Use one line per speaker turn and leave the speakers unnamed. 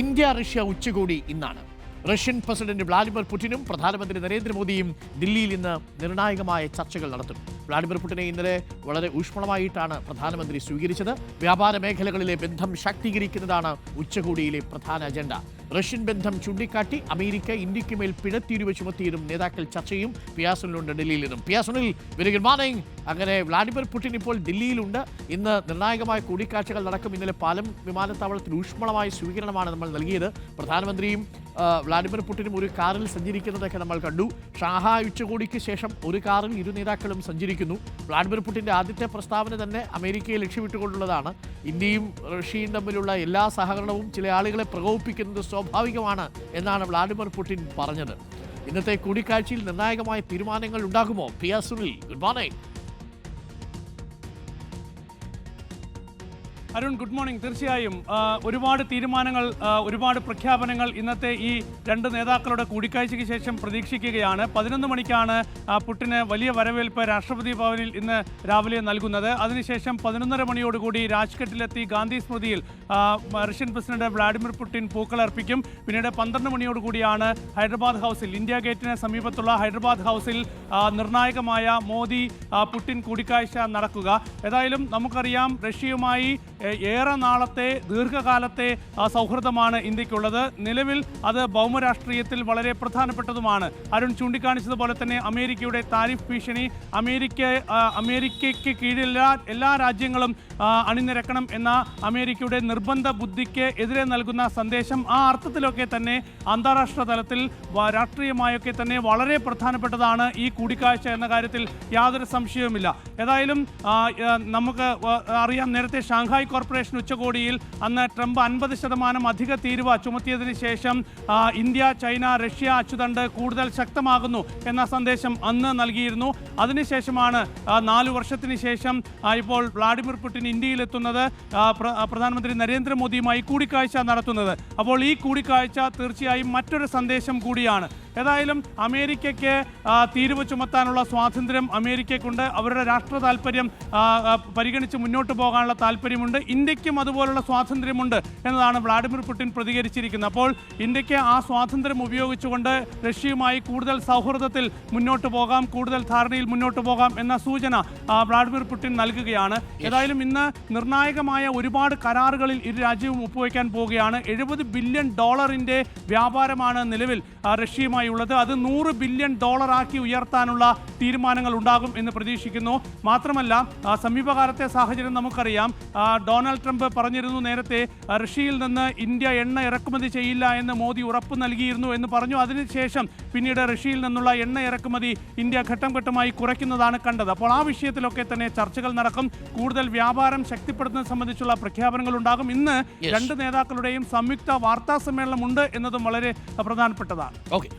India Russia ഉച്ചകോടി ഇന്നാണ്. Russian president Vladimir പുടിനും പ്രധാനമന്ത്രി നരേന്ദ്രമോദിയും ദില്ലിയിൽ ഇന്ന് നിർണായകമായ ചർച്ചകൾ നടത്തും. വ്ളാഡിമിർ പുടിനെ ഇന്നലെ വളരെ ഊഷ്മളമായിട്ടാണ് പ്രധാനമന്ത്രി സ്വീകരിച്ചത്. വ്യാപാര മേഖലകളിലെ ബന്ധം ശാക്തീകരിക്കുന്നതാണ് ഉച്ചകോടിയിലെ പ്രധാന അജണ്ട. റഷ്യൻ ബന്ധം ചൂണ്ടിക്കാട്ടി അമേരിക്ക ഇന്ത്യയ്ക്ക് മേൽ പിഴത്തീരുവ ചുമത്തിയതും നേതാക്കൾ ചർച്ചയും പിയാസുനിലുണ്ട് ഡൽഹിയിൽ നിന്നും. പിയാസുനിൽ വെരി ഗുഡ് മോർണിംഗ് അങ്ങനെ വ്ളാഡിമിർ പുടിൻ ഇപ്പോൾ ദില്ലിയിലുണ്ട്. ഇന്ന് നിർണായകമായ കൂടിക്കാഴ്ചകൾ നടക്കും. ഇന്നലെ പാലം വിമാനത്താവളത്തിൽ ഊഷ്മളമായ സ്വീകരണമാണ് നമ്മൾ നൽകിയത്. പ്രധാനമന്ത്രിയും വ്ളാഡിമിർ പുടിനും ഒരു കാറിൽ സഞ്ചരിക്കുന്നതൊക്കെ നമ്മൾ കണ്ടു. ഷാഹായ് ഉച്ചകോടിക്ക് ശേഷം ഒരു കാറിൽ ഇരു നേതാക്കളും സഞ്ചരിക്കുന്നു. വ്ളാഡിമിർ പുടിന്റെ ആദ്യത്തെ പ്രസ്താവന തന്നെ അമേരിക്കയെ ലക്ഷ്യമിട്ടുകൊണ്ടുള്ളതാണ്. ഇന്ത്യയും റഷ്യയും തമ്മിലുള്ള എല്ലാ സഹകരണവും ചില ആളുകളെ പ്രകോപിപ്പിക്കുന്നത് സ്വാഭാവികമാണ് എന്നാണ് വ്ളാഡിമിർ പുടിൻ പറഞ്ഞത്. ഇന്നത്തെ കൂടിക്കാഴ്ചയിൽ നിർണായകമായ തീരുമാനങ്ങൾ ഉണ്ടാകുമോ? Piya Sunil good morning
Arun good morning തീർച്ചയായും ഒരുപാട് തീരുമാനങ്ങൾ ഒരുപാട് പ്രഖ്യാപനങ്ങൾ ഇന്നത്തെ ഈ രണ്ട് നേതാക്കളുടെ കൂടിക്കാഴ്ചയ്ക്ക് ശേഷം പ്രതീക്ഷിക്കുകയാണ്. പതിനൊന്ന് മണിക്കാണ് പുട്ടിന് വലിയ വരവേൽപ്പ് രാഷ്ട്രപതി ഭവനിൽ ഇന്ന് രാവിലെ നൽകുന്നത്. അതിനുശേഷം പതിനൊന്നര മണിയോടുകൂടി രാജ്ഘട്ടിലെത്തി ഗാന്ധി സ്മൃതിയിൽ റഷ്യൻ പ്രസിഡന്റ് വ്ളാഡിമിർ പുടിൻ പൂക്കളർപ്പിക്കും. പിന്നീട് പന്ത്രണ്ട് മണിയോടുകൂടിയാണ് ഹൈദരാബാദ് ഹൗസിൽ ഇന്ത്യ ഗേറ്റിന് സമീപത്തുള്ള ഹൈദരാബാദ് ഹൗസിൽ നിർണായകമായ മോദി പുടിൻ കൂടിക്കാഴ്ച നടക്കുക. ഏതായാലും നമുക്കറിയാം റഷ്യയുമായി ഏറെ നാളത്തെ ദീർഘകാലത്തെ സൗഹൃദമാണ് ഇന്ത്യക്കുള്ളത്. നിലവിൽ അത് ഭൗമരാഷ്ട്രീയത്തിൽ വളരെ പ്രധാനപ്പെട്ടതുമാണ്. അരുൺ ചൂണ്ടിക്കാണിച്ചതുപോലെ തന്നെ അമേരിക്കയുടെ താരിഫ് ഭീഷണി അമേരിക്ക അമേരിക്കയ്ക്ക് കീഴിൽ എല്ലാ രാജ്യങ്ങളും അണിനിരക്കണം എന്ന അമേരിക്കയുടെ നിർബന്ധ ബുദ്ധിക്ക് എതിരെ നൽകുന്ന സന്ദേശം ആ അർത്ഥത്തിലൊക്കെ തന്നെ അന്താരാഷ്ട്ര തലത്തിൽ രാഷ്ട്രീയമായൊക്കെ തന്നെ വളരെ പ്രധാനപ്പെട്ടതാണ് ഈ കൂടിക്കാഴ്ച എന്ന കാര്യത്തിൽ യാതൊരു സംശയവുമില്ല. ഏതായാലും നമുക്ക് അറിയാം നേരത്തെ ഷാങ്ഹായ് കോർപ്പറേഷൻ ഉച്ചകോടിയിൽ അന്ന് ട്രംപ് അൻപത് ശതമാനം അധിക തീരുവ ചുമത്തിയതിന് ശേഷം ഇന്ത്യ ചൈന റഷ്യ അച്ചുതണ്ട് കൂടുതൽ ശക്തമാകുന്നു എന്ന സന്ദേശം അന്ന് നൽകിയിരുന്നു. അതിനുശേഷമാണ് നാലു വർഷത്തിന് ശേഷം ഇപ്പോൾ വ്ളാഡിമിർ പുടിൻ ഇന്ത്യയിലെത്തുന്നത് പ്രധാനമന്ത്രി നരേന്ദ്രമോദിയുമായി കൂടിക്കാഴ്ച നടത്തുന്നത്. അപ്പോൾ ഈ കൂടിക്കാഴ്ച തീർച്ചയായും മറ്റൊരു സന്ദേശം കൂടിയാണ്. ഏതായാലും അമേരിക്കയ്ക്ക് തീരുവ ചുമത്താനുള്ള സ്വാതന്ത്ര്യം അമേരിക്കയ്ക്കുണ്ട്. അവരുടെ രാഷ്ട്ര താല്പര്യം പരിഗണിച്ച് മുന്നോട്ട് പോകാനുള്ള താല്പര്യമുണ്ട്. ഇന്ത്യക്കും അതുപോലുള്ള സ്വാതന്ത്ര്യമുണ്ട് എന്നതാണ് വ്ളാഡിമിർ പുടിൻ പ്രതികരിച്ചിരിക്കുന്നത്. അപ്പോൾ ഇന്ത്യയ്ക്ക് ആ സ്വാതന്ത്ര്യം ഉപയോഗിച്ചുകൊണ്ട് റഷ്യയുമായി കൂടുതൽ സൗഹൃദത്തിൽ മുന്നോട്ട് പോകാം കൂടുതൽ ധാരണയിൽ മുന്നോട്ട് പോകാം എന്ന സൂചന വ്ളാഡിമിർ പുടിൻ നൽകുകയാണ്. ഏതായാലും ഇന്ന് നിർണായകമായ ഒരുപാട് കരാറുകളിൽ ഇരു രാജ്യവും ഒപ്പുവയ്ക്കാൻ പോവുകയാണ്. എഴുപത് ബില്യൺ ഡോളറിന്റെ വ്യാപാരമാണ് നിലവിൽ റഷ്യയുമായി ഉള്ളത് അത് നൂറ് ബില്യൺ ഡോളറാക്കി ഉയർത്താനുള്ള തീരുമാനങ്ങൾ ഉണ്ടാകും എന്ന് പ്രതീക്ഷിക്കുന്നു. മാത്രമല്ല സമീപകാലത്തെ സാഹചര്യം നമുക്കറിയാം. ഡൊണാൾഡ് ട്രംപ് പറഞ്ഞിരുന്നു നേരത്തെ റഷ്യയിൽ നിന്ന് ഇന്ത്യ എണ്ണ ഇറക്കുമതി ചെയ്യില്ല എന്ന് മോദി ഉറപ്പ് നൽകിയിരുന്നു എന്ന് പറഞ്ഞു. അതിനുശേഷം പിന്നീട് റഷ്യയിൽ നിന്നുള്ള എണ്ണ ഇറക്കുമതി ഇന്ത്യ ഘട്ടം ഘട്ടമായി കുറയ്ക്കുന്നതാണ് കണ്ടത്. അപ്പോൾ ആ വിഷയത്തിലൊക്കെ തന്നെ ചർച്ചകൾ നടക്കും. കൂടുതൽ വ്യാപാരം ശക്തിപ്പെടുത്തുന്നത് സംബന്ധിച്ചുള്ള പ്രഖ്യാപനങ്ങൾ ഉണ്ടാകും. ഇന്ന് രണ്ട് നേതാക്കളുടെയും സംയുക്ത വാർത്താ സമ്മേളനം ഉണ്ട് എന്നതും വളരെ പ്രധാനപ്പെട്ടതാണ്.
ഓക്കെ